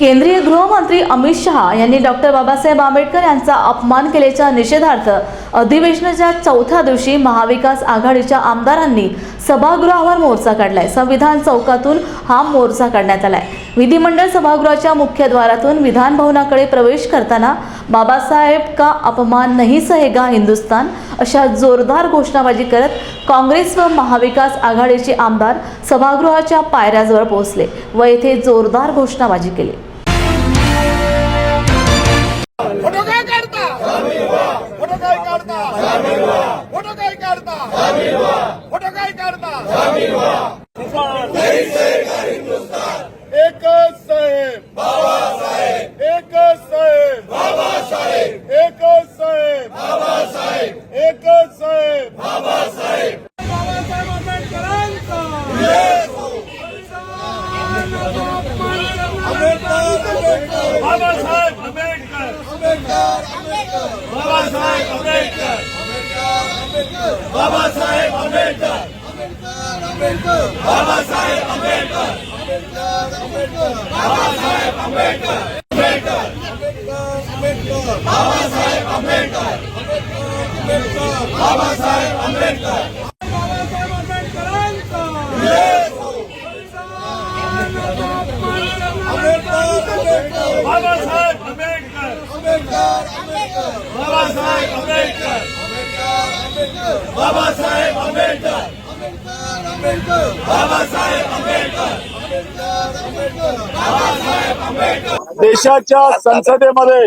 केंद्रीय गृहमंत्री अमित शहा यांनी डॉक्टर बाबासाहेब आंबेडकर यांचा अपमान केल्याच्या निषेधार्थ अधिवेशनाच्या चौथ्या दिवशी महाविकास आघाडीच्या आमदारांनी सभागृहावर मोर्चा काढलाय. संविधान चौकातून हा मोर्चा काढण्यात आलाय. विधिमंडळ सभागृहाच्या मुख्यद्वारातून विधान भवनाकडे प्रवेश करताना बाबासाहेब का अपमान नहीं सहेगा हिंदुस्तान अशा जोरदार घोषणाबाजी करत काँग्रेस व महाविकास आघाडीचे आमदार सभागृहाच्या पायऱ्याजवळ पोहोचले व येथे जोरदार घोषणाबाजी केली. फोटो काय काढता फोटो काय काढता फोटो काय काढता फोटो काय काढता एकच साहेब बाबासाहेब एकच साहेब बाबासाहेब एकच साहेब बाबासाहेब एकच साहेब बाबासाहेब बाबासाहेब आंबेडकरांचा बाबासाहेब आंबेडकर बाबासाहेब आंबेडकर. बाबासाहेब आंबेडकर बाबासाहेब आंबेडकर बाबासाहेब आंबेडकर बाबासाहेब आंबेडकर बाबासाहेब आंबेडकर बाबासाहेब आंबेडकर बाबासाहेब आंबेडकर आंबेडकर बाबासाहेब आंबेडकर बाबासाहेब आंबेडकर बाबासाहेब आंबेडकर देशाच्या संसदेमध्ये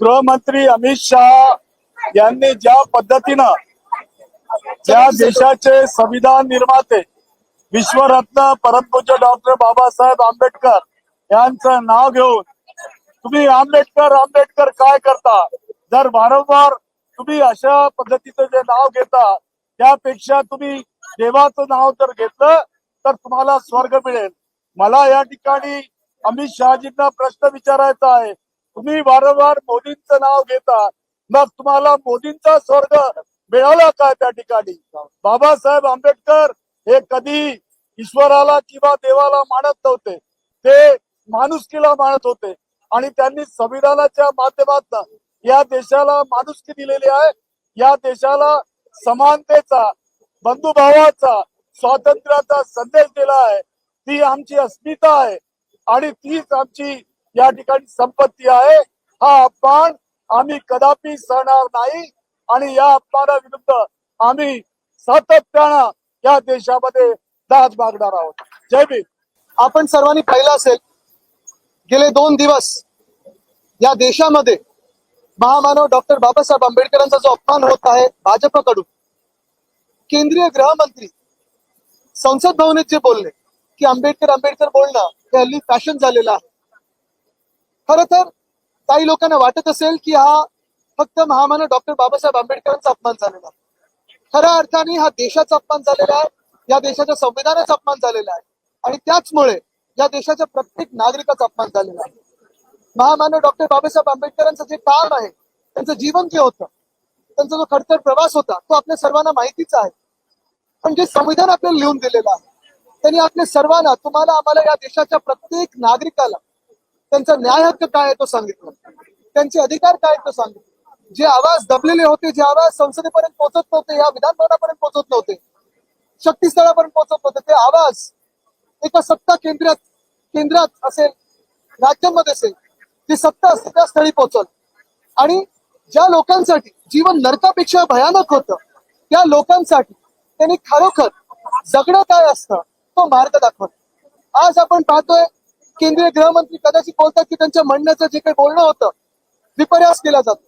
गृहमंत्री अमित शहा यांनी ज्या पद्धतीनं ज्या देशाचे संविधान निर्माते विश्वरत्न परमपूज्य डॉक्टर बाबासाहेब आंबेडकर यांचं नाव घेऊन तुम्ही आंबेडकर आंबेडकर काय करता? जर वारंवार तुम्ही अशा पद्धतीचं जे नाव घेता त्यापेक्षा तुम्ही देवाचं नाव जर घेतलं तर तुम्हाला स्वर्ग मिळेल. मला या ठिकाणी अमित शहाजींना प्रश्न विचारायचा आहे. तुम्ही वारंवार मोदींचं नाव घेता मग तुम्हाला मोदींचा स्वर्ग मिळाला काय त्या ठिकाणी? बाबासाहेब आंबेडकर हे कधी ईश्वराला किंवा देवाला मानत नव्हते. ते माणुसकीला मानत होते. आणि त्यांनी संविधानाच्या माध्यमातून या देशाला माणुसकी दिलेली आहे. या देशाला समानतेचा बंधुभावाचा स्वातंत्र्याचा संदेश दिला आहे. ती आमची अस्मिता आहे आणि तीच आमची या ठिकाणी संपत्ती आहे. हा अपमान आम्ही कदापि सहणार नाही आणि या अपमानाविरुद्ध आम्ही सातत्यानं या देशामध्ये दाद मागणार आहोत. जय भीम. आपण सर्वांनी पाहिलं असेल गेले दोन दिवस या देशामध्ये महामानव डॉक्टर बाबासाहेब आंबेडकरांचा जो अपमान होत आहे भाजपकडून केंद्रीय गृहमंत्री संसद भवनेत जे बोलले की आंबेडकर आंबेडकर बोलणं हे हल्ली फॅशन झालेलं आहे. खर तर काही लोकांना वाटत असेल की हा फक्त महामानव डॉक्टर बाबासाहेब आंबेडकरांचा अपमान झालेला आहे. खऱ्या अर्थाने हा देशाचा अपमान झालेला आहे या देशाच्या संविधानाचा अपमान झालेला आहे. आणि त्याचमुळे या देशाच्या प्रत्येक नागरिकाचा अपमान झालेला आहे. महामानव डॉक्टर बाबासाहेब आंबेडकरांचं जे काम आहे त्यांचं जीवन जे होतं त्यांचा जो खडतर प्रवास होता तो आपल्या सर्वांना माहितीच आहे. पण जे संविधान आपल्याला लिहून दिलेलं आहे त्यांनी आपल्या सर्वांना तुम्हाला आम्हाला या देशाच्या प्रत्येक नागरिकाला त्यांचा न्याय हक्क काय आहे तो सांगितलं. त्यांचे अधिकार काय आहेत तो सांगितलं. जे आवाज दबलेले होते जे आवाज संसदेपर्यंत पोहोचत नव्हते या विधानभवनापर्यंत पोहोचत नव्हते शक्तीस्थळापर्यंत पोहोचत नव्हते ते आवाज एका सत्ता केंद्रात केंद्रात असेल राज्यांमध्ये असेल जी सत्ता असते त्या स्थळी पोहोचल. आणि ज्या लोकांसाठी जीवन नरकापेक्षा भयानक होतं त्या लोकांसाठी त्यांनी खरोखर जगणं काय असतं तो मार्ग दाखवला. आज आपण पाहतोय केंद्रीय गृहमंत्री कदाचित बोलतात की त्यांच्या म्हणण्याचं जे काही बोलणं होतं विपर्यास केला जातो.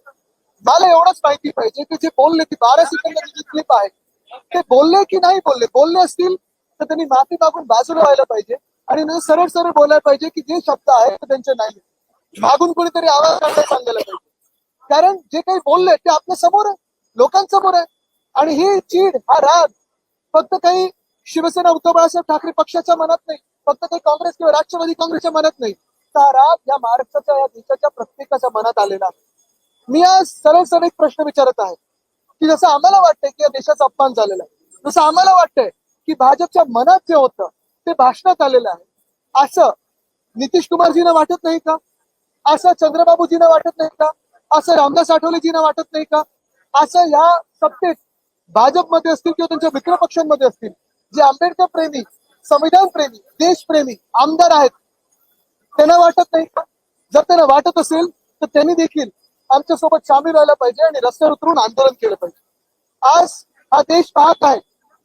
मला एवढंच माहिती पाहिजे की जे बोलले ती बारा सेकंदाची जी क्लिप आहे ते बोलले की नाही बोलले? बोलले असतील तर त्यांनी माफी मागून बाजूला व्हायला पाहिजे आणि नंतर सरळ सरळ बोलायला पाहिजे की जे शब्द आहेत ते त्यांचे नाही मागून कोणीतरी आवाज काढायला सांगायला पाहिजे. कारण जे काही बोलले ते आपल्यासमोर आहे. लोकांसमोर आहे. आणि ही चीड हा राग फक्त काही शिवसेना उद्धव बाळासाहेब ठाकरे पक्षाच्या मनात नाही. फक्त काही काँग्रेस किंवा राष्ट्रवादी काँग्रेसच्या मनात नाही. तर हा राग या महाराष्ट्राच्या या देशाच्या प्रत्येकाच्या मनात आलेला आहे. मी आज सरळ सरळ एक प्रश्न विचारत आहे. की जसं आम्हाला वाटतंय की या देशाचा अपमान झालेला आहे. जसं आम्हाला वाटतंय की भाजपच्या मनात जे होतं ते भाषणात आलेलं आहे. असं नितीश कुमारजींना वाटत नाही का? असं चंद्रबाबूजींना वाटत नाही का? असं रामदास आठवलेजींना वाटत नाही का? असं या सत्तेत भाजपमध्ये असतील किंवा त्यांच्या मित्र पक्षांमध्ये असतील जे आंबेडकर प्रेमी संविधान प्रेमी देशप्रेमी आमदार आहेत त्यांना वाटत नाही का? जर त्यांना वाटत असेल तर त्यांनी देखील आमच्यासोबत सामील व्हायला पाहिजे आणि रस्त्यावर उतरून आंदोलन केलं पाहिजे. आज हा देश पाहत आहे.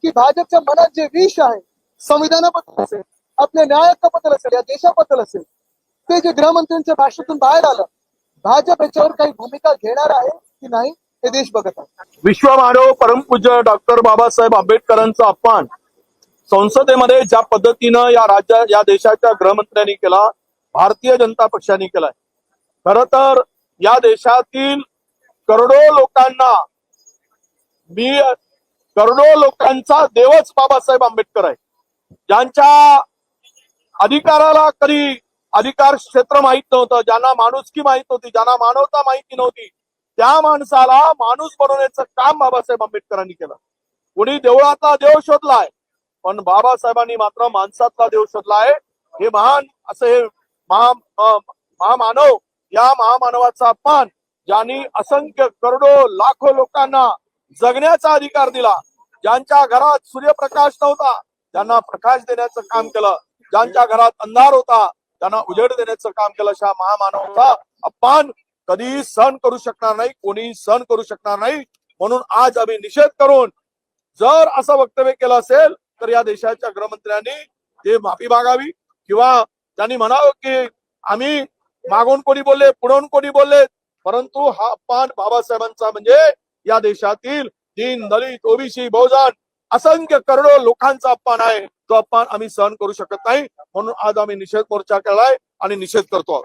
की भाजपच्या मनात जे विष आहे संविधानाबद्दल असेल आपल्या न्यायाबद्दल असेल या देशाबद्दल असेल ते जे गृहमंत्र्यांच्या भाषेतून बाहेर आलं भाजप याच्यावर काही भूमिका घेणार आहे की नाही हे देश बघत आहे. विश्वमानव परमपूज्य डॉक्टर बाबासाहेब आंबेडकरांचा अपमान संसदेमध्ये ज्या पद्धतीनं या राज्या या देशाच्या गृहमंत्र्यांनी केला भारतीय जनता पक्षाने केलाय. खर तर या देशातील करोडो लोकांना मी करोडो लोकांचा देवच बाबासाहेब आंबेडकर आहे. ज्यांच्या अधिकाराला कधी अधिकार क्षेत्र माहीत नव्हतं ज्यांना माणुसकी माहीत नव्हती ज्यांना मानवता माहिती नव्हती त्या माणसाला माणूस बनवण्याचं काम बाबासाहेब आंबेडकरांनी केलं. कोणी देवळातला देव शोधलाय पण बाबासाहेबांनी मात्र माणसातला देव शोधलाय. हे महान असं हे महा महामानव या महामानवाचा अपमान ज्यांनी असंख्य करोडो लाखो लोकांना जगण्याचा अधिकार दिला. ज्यांच्या घरात सूर्यप्रकाश नव्हता त्यांना प्रकाश देण्याचं काम केलं. ज्यांच्या घरात अंधार होता त्यांना उजेड देण्याचं काम केलं. अशा महामानवाचा अपमान कधी सहन करू शकणार नाही कोणी सहन करू शकणार नाही. म्हणून आज आम्ही निषेध करून जर असं वक्तव्य केलं असेल तर या देशाच्या गृहमंत्र्यांनी ते माफी मागावी. किंवा त्यांनी म्हणावं की आम्ही मागून कोणी बोलले पुढून कोणी बोलले परंतु हा अपमान बाबासाहेबांचा म्हणजे या देशातील दीन दलित ओबीसी बहुजन असंख्य करोडो लोकांचा अपमान आहे. तो अपमान आम्ही सहन करू शकत नाही. म्हणून आज आम्ही निषेध मोर्चा केलाय आणि निषेध करतो